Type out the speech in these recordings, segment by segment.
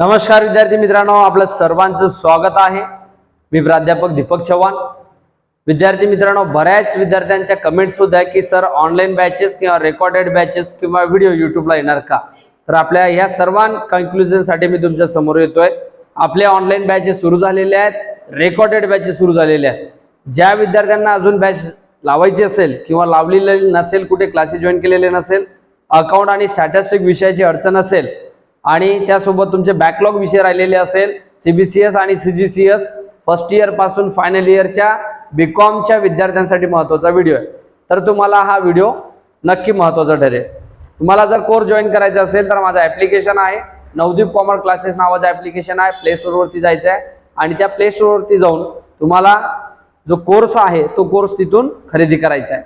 नमस्कार विद्यार्थी मित्रांनो. आपलं सर्वांचं स्वागत आहे. मी प्राध्यापक दीपक चव्हाण. विद्यार्थी मित्रांनो बऱ्याच विद्यार्थ्यांच्या कमेंट्स होत्या की सर ऑनलाईन बॅचेस किंवा रेकॉर्डेड बॅचेस किंवा व्हिडिओ युट्यूबला येणार का? तर आपल्या ह्या सर्वां कन्क्लुजनसाठी मी तुमच्यासमोर येतोय. आपले ऑनलाईन बॅचेस सुरू झालेले आहेत. रेकॉर्डेड बॅचेस सुरू झालेले आहेत. ज्या विद्यार्थ्यांना अजून बॅच लावायची असेल किंवा लावलेली नसेल कुठे क्लासेस जॉईन केलेले नसेल अकाउंट आणि स्टॅटिस्टिक विषयाची अडचण असेल आणि त्यासोबत तुमचे बॅकलॉग विषय राहिलेले असेल सीबीसीएस आणि सीजीसीएस फर्स्ट इयरपासून फायनल इयरच्या बीकॉमच्या विद्यार्थ्यांसाठी महत्त्वाचा व्हिडिओ आहे. तर तुम्हाला हा व्हिडिओ नक्की महत्त्वाचा ठरेल. तुम्हाला जर कोर्स जॉईन करायचा असेल तर माझं ॲप्लिकेशन आहे. नवदीप कॉमर क्लासेस नावाचं ॲप्लिकेशन आहे. प्ले स्टोअरवरती जायचं आहे. आणि त्या प्ले स्टोअरवरती जाऊन तुम्हाला जो कोर्स आहे तो कोर्स तिथून खरेदी करायचा आहे.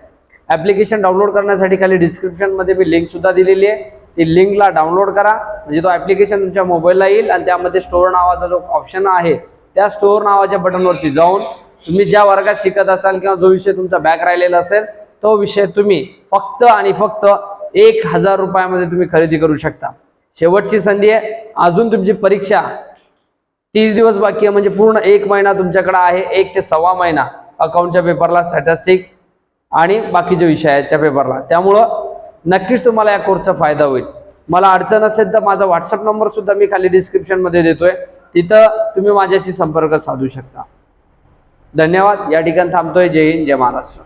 ॲप्लिकेशन डाउनलोड करण्यासाठी खाली डिस्क्रिप्शनमध्ये मी लिंकसुद्धा दिलेली आहे. ती लिंकला डाउनलोड करा. म्हणजे तो ॲप्लिकेशन तुमच्या मोबाईलला येईल आणि त्यामध्ये स्टोअर नावाचा जो ऑप्शन आहे त्या स्टोअर नावाच्या बटनवरती जाऊन तुम्ही ज्या वर्गात शिकत असाल किंवा जो विषय तुमचा बॅक राहिलेला असेल तो विषय तुम्ही फक्त आणि फक्त एक हजार रुपयामध्ये तुम्ही खरेदी करू शकता. शेवटची संधी आहे. अजून तुमची परीक्षा तीस दिवस बाकी आहे म्हणजे पूर्ण एक महिना तुमच्याकडे आहे. एक ते सव्वा महिना अकाउंटच्या पेपरला स्टॅटिस्टिक आणि बाकीच्या विषयाच्या पेपरला त्यामुळं नक्कीच तुम्हाला या कोर्सचा फायदा होईल. मला अडचण असेल तर माझा व्हॉट्सअप नंबर सुद्धा मी खाली डिस्क्रिप्शनमध्ये देतोय. तिथं तुम्ही माझ्याशी संपर्क साधू शकता. धन्यवाद. या ठिकाणी थांबतोय. जय हिंद. जय महाराष्ट्र.